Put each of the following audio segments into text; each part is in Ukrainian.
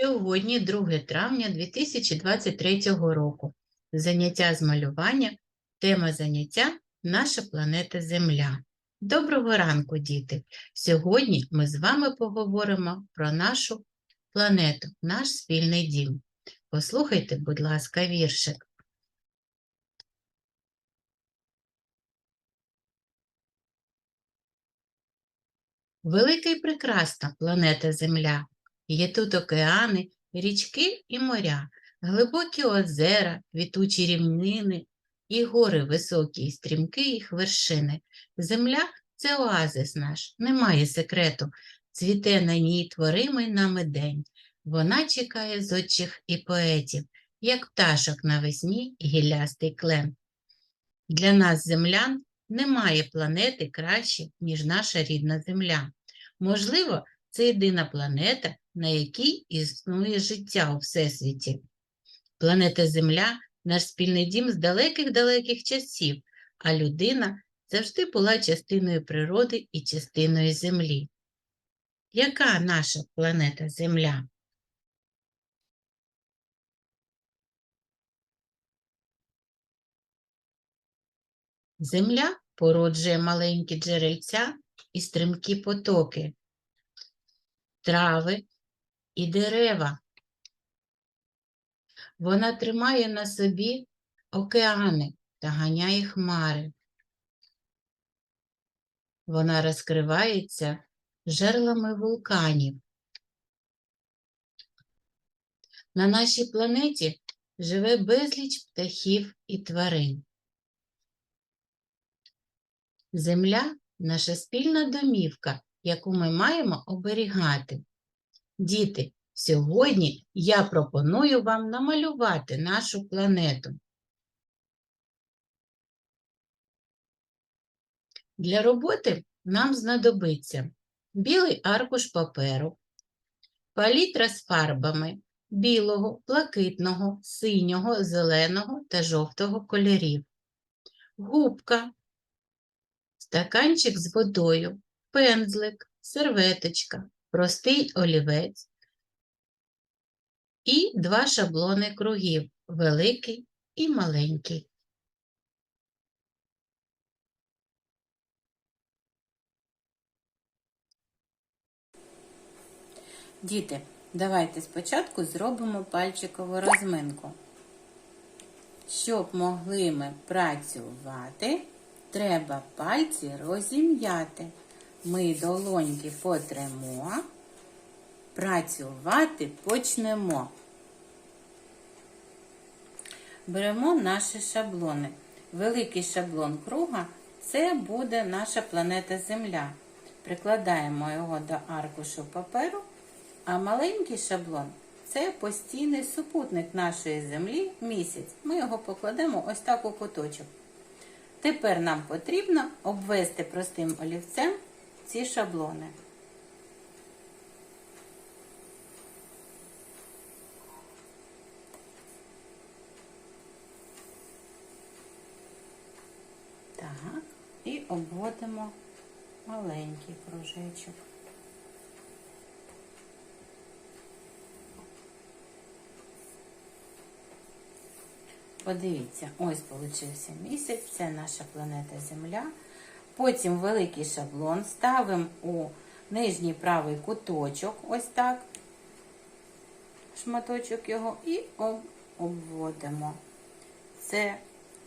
Сьогодні 2 травня 2023 року. Заняття з малювання. Тема заняття Наша планета Земля. Доброго ранку, діти! Сьогодні ми з вами поговоримо про нашу планету, наш спільний дім. Послухайте, будь ласка, віршик. Велика і прекрасна планета Земля. Є тут океани, річки і моря, глибокі озера, квітучі рівнини і гори високі, і стрімкі їх вершини. Земля це оазис наш, немає секрету. Цвіте на ній творимий нами день. Вона чекає зодчих і поетів, як пташок навесні гіллястий клен. Для нас, землян, немає планети краще, ніж наша рідна Земля. Можливо, це єдина планета, на якій існує життя у Всесвіті. Планета Земля наш спільний дім з далеких-далеких часів, а людина завжди була частиною природи і частиною Землі. Яка наша планета Земля? Земля породжує маленькі джерельця і стрімкі потоки, трави і дерева. Вона тримає на собі океани та ганяє хмари. Вона розкривається жерлами вулканів. На нашій планеті живе безліч птахів і тварин. Земля наша спільна домівка, яку ми маємо оберігати. Діти, сьогодні я пропоную вам намалювати нашу планету. Для роботи нам знадобиться білий аркуш паперу, палітра з фарбами білого, блакитного, синього, зеленого та жовтого кольорів, губка, стаканчик з водою, пензлик, серветочка, простий олівець і два шаблони кругів великий і маленький. Діти, давайте спочатку зробимо пальчикову розминку. Щоб могли ми працювати, треба пальці розім'яти. Ми долоньки потремо, працювати почнемо. Беремо наші шаблони. Великий шаблон круга це буде наша планета Земля. Прикладаємо його до аркушу паперу, а маленький шаблон це постійний супутник нашої землі місяць. Ми його покладемо ось так у куточок. Тепер нам потрібно обвести простим олівцем ці шаблони. Так, і обводимо маленький кружечок. Подивіться, ось получився місяць, це наша планета Земля. Потім великий шаблон ставимо у нижній правий куточок, ось так, шматочок його, і обводимо. Це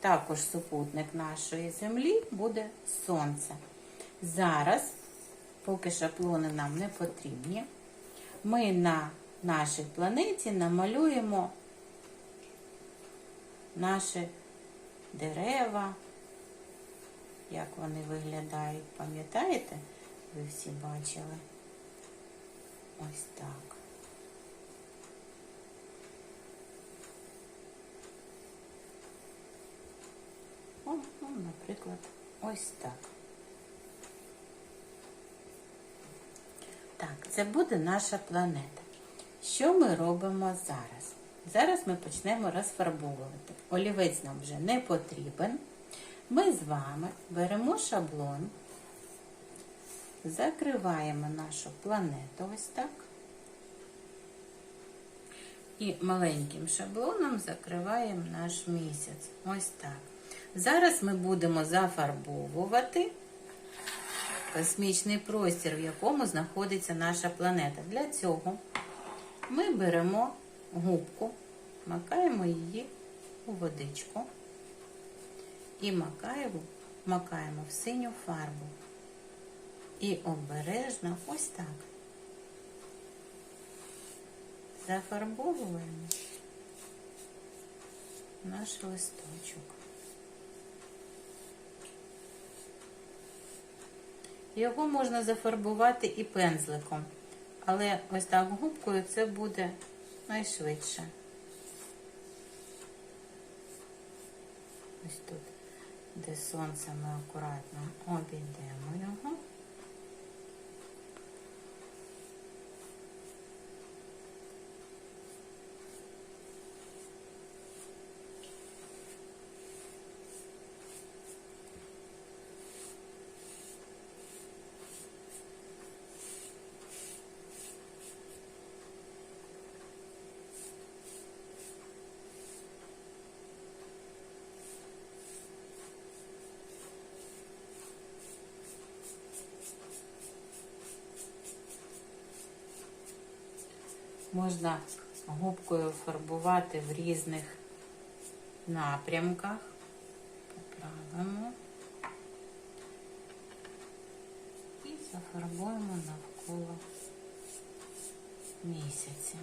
також супутник нашої землі буде сонце. Зараз, поки шаблони нам не потрібні, ми на нашій планеті намалюємо наші дерева, як вони виглядають, пам'ятаєте? Ви всі бачили? Ось так. О, ну, наприклад, ось так. Так, це буде наша планета. Що ми робимо зараз? Зараз ми почнемо розфарбовувати. Олівець нам вже не потрібен. Ми з вами беремо шаблон, закриваємо нашу планету ось так. І маленьким шаблоном закриваємо наш місяць. Ось так. Зараз ми будемо зафарбовувати космічний простір, в якому знаходиться наша планета. Для цього ми беремо губку, макаємо її у водичку і макаємо, макаємо в синю фарбу. І обережно ось так. Зафарбовуємо наш листочок. Його можна зафарбувати і пензликом, але ось так губкою це буде найшвидше. Ось тут, де сонце, ми акуратно обійдемо його. Можна губкою фарбувати в різних напрямках. Поправимо і зафарбуємо навколо місяця.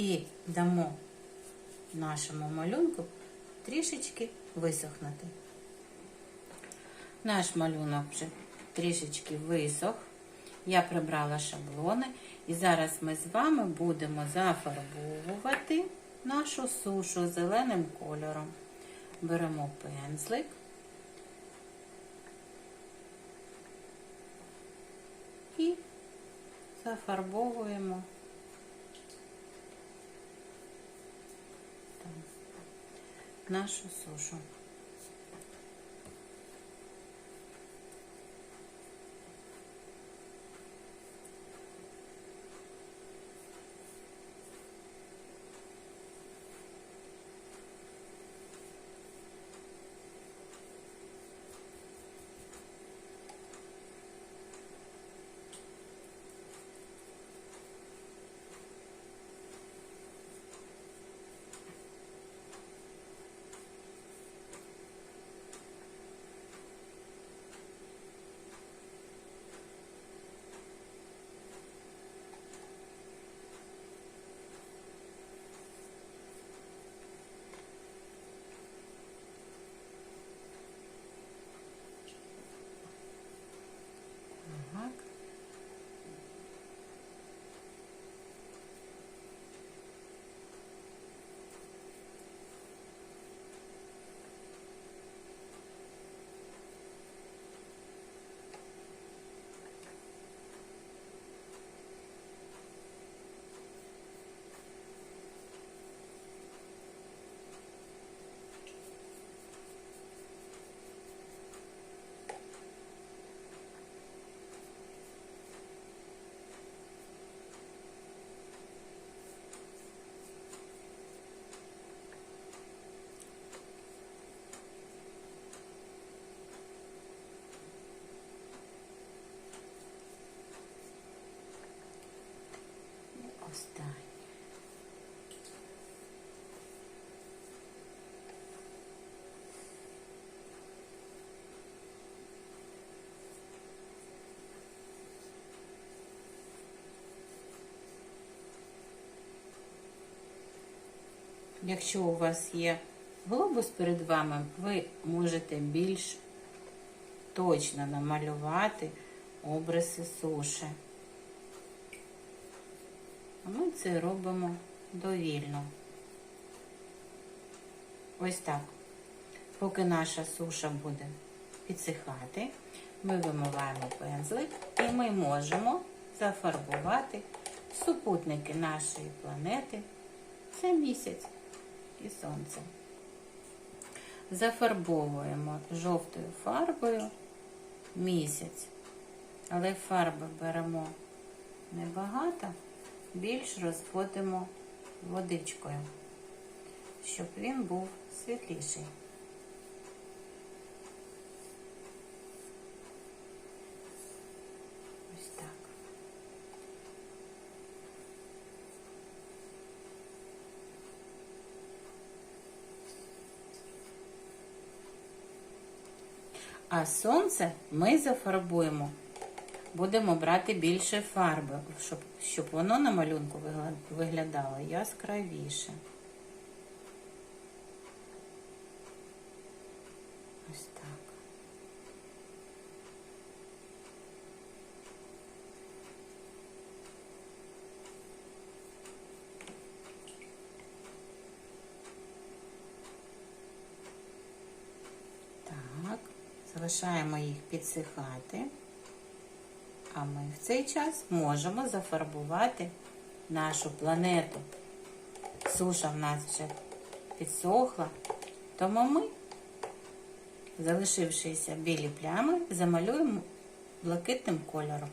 І дамо нашому малюнку трішечки висохнути. Наш малюнок вже трішечки висох. Я прибрала шаблони. І зараз ми з вами будемо зафарбовувати нашу сушу зеленим кольором. Беремо пензлик. І зафарбовуємо нашу сушу. Так. Останнє. Якщо у вас є глобус перед вами, ви можете більш точно намалювати обриси суші. Ми це робимо довільно. Ось так. Поки наша суша буде підсихати, ми вимиваємо пензлик і ми можемо зафарбувати супутники нашої планети це місяць і сонце. Зафарбовуємо жовтою фарбою місяць, але фарби беремо небагато, більш розводимо водичкою, щоб він був світліший. Ось так. А сонце ми зафарбуємо. Будемо брати більше фарби, щоб, щоб воно на малюнку виглядало яскравіше. Ось так. Так, залишаємо їх підсихати. А ми в цей час можемо зафарбувати нашу планету. Суша в нас вже підсохла, тому ми, залишившися білі плями, замалюємо блакитним кольором.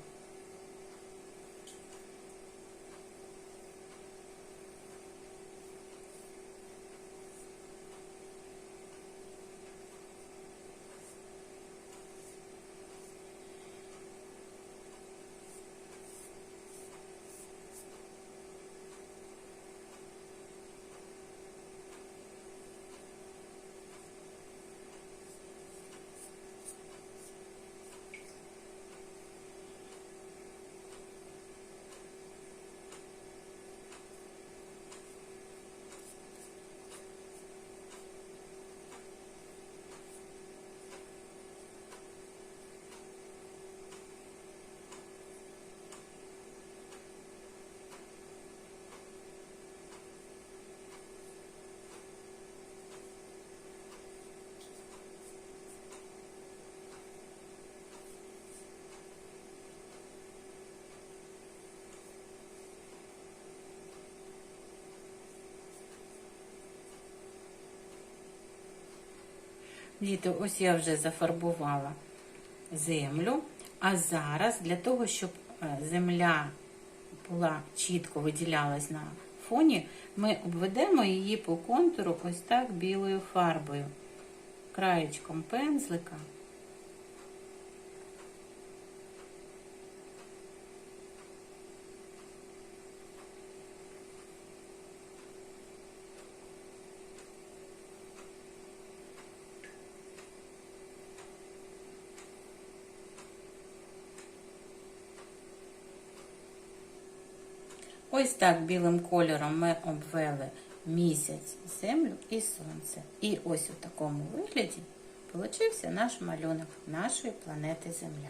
Діти, ось я вже зафарбувала землю, а зараз для того, щоб е, земля була чітко виділялась на фоні, ми обведемо її по контуру ось так білою фарбою, краєчком пензлика. Ось так білим кольором ми обвели місяць, землю і сонце. І ось у такому вигляді получився наш малюнок нашої планети Земля.